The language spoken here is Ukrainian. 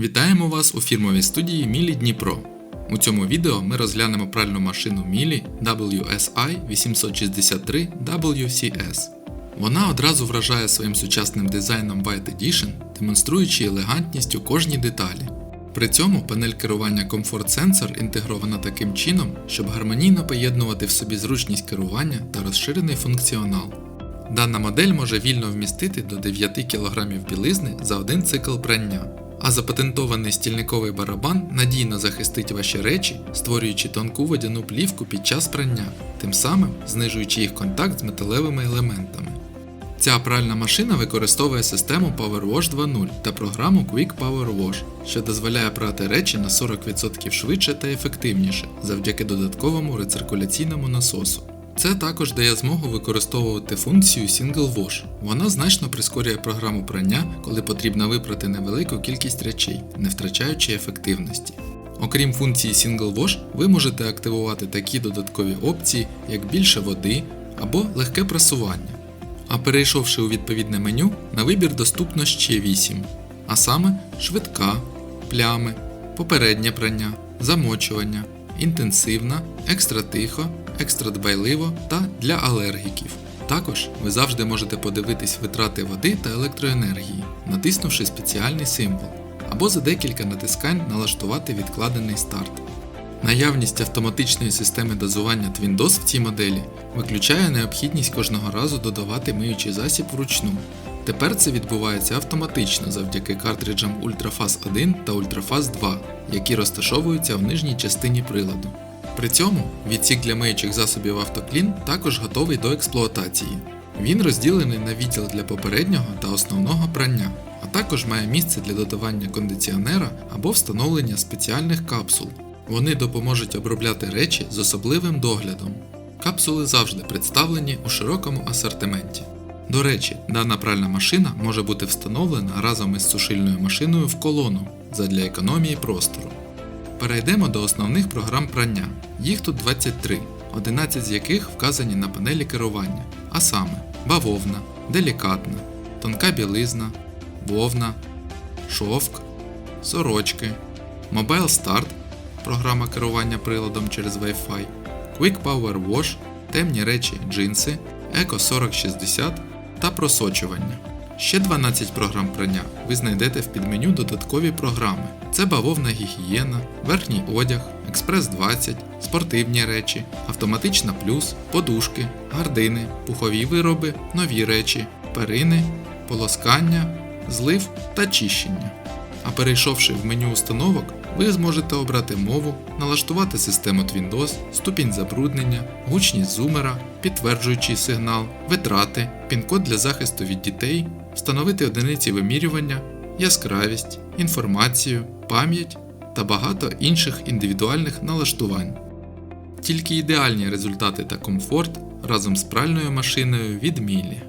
Вітаємо вас у фірмовій студії Мілі Дніпро. У цьому відео ми розглянемо пральну машину Мілі WSI 863 WCS. Вона одразу вражає своїм сучасним дизайном White Edition, демонструючи елегантність у кожній деталі. При цьому панель керування Comfort Sensor інтегрована таким чином, щоб гармонійно поєднувати в собі зручність керування та розширений функціонал. Дана модель може вільно вмістити до 9 кг білизни за один цикл прання, а запатентований стільниковий барабан надійно захистить ваші речі, створюючи тонку водяну плівку під час прання, тим самим знижуючи їх контакт з металевими елементами. Ця пральна машина використовує систему PowerWash 2.0 та програму Quick Power Wash, що дозволяє прати речі на 40% швидше та ефективніше завдяки додатковому рециркуляційному насосу. Це також дає змогу використовувати функцію Single Wash. Вона значно прискорює програму прання, коли потрібно випрати невелику кількість речей, не втрачаючи ефективності. Окрім функції Single Wash, ви можете активувати такі додаткові опції, як більше води або легке прасування. А перейшовши у відповідне меню, на вибір доступно ще 8, а саме швидка, плями, попереднє прання, замочування, інтенсивна, екстра тихо, екстра дбайливо та для алергіків. Також ви завжди можете подивитись витрати води та електроенергії, натиснувши спеціальний символ, або за декілька натискань налаштувати відкладений старт. Наявність автоматичної системи дозування Twindos в цій моделі виключає необхідність кожного разу додавати миючий засіб вручну. Тепер це відбувається автоматично завдяки картриджам UltraFast 1 та UltraFast 2, які розташовуються в нижній частині приладу. При цьому відсік для миючих засобів автоклін також готовий до експлуатації. Він розділений на відділ для попереднього та основного прання, а також має місце для додавання кондиціонера або встановлення спеціальних капсул. Вони допоможуть обробляти речі з особливим доглядом. Капсули завжди представлені у широкому асортименті. До речі, дана пральна машина може бути встановлена разом із сушильною машиною в колону задля економії простору. Перейдемо до основних програм прання. Їх тут 23, 11 з яких вказані на панелі керування, а саме бавовна, делікатна, тонка білизна, вовна, шовк, сорочки, Mobile Start програма керування приладом через Wi-Fi, Quick Power Wash, темні речі джинси, Eco 4060 та просочування. Ще 12 програм прання ви знайдете в підменю додаткові програми. Це бавовна гігієна, верхній одяг, Експрес 20, спортивні речі, автоматична плюс, подушки, гардини, пухові вироби, нові речі, перини, полоскання, злив та чищення. А перейшовши в меню установок, ви зможете обрати мову, налаштувати систему Twindos, ступінь забруднення, гучність зумера, підтверджуючий сигнал, витрати, пін-код для захисту від дітей, встановити одиниці вимірювання, яскравість, інформацію, пам'ять та багато інших індивідуальних налаштувань. Тільки ідеальні результати та комфорт разом з пральною машиною від Мілі.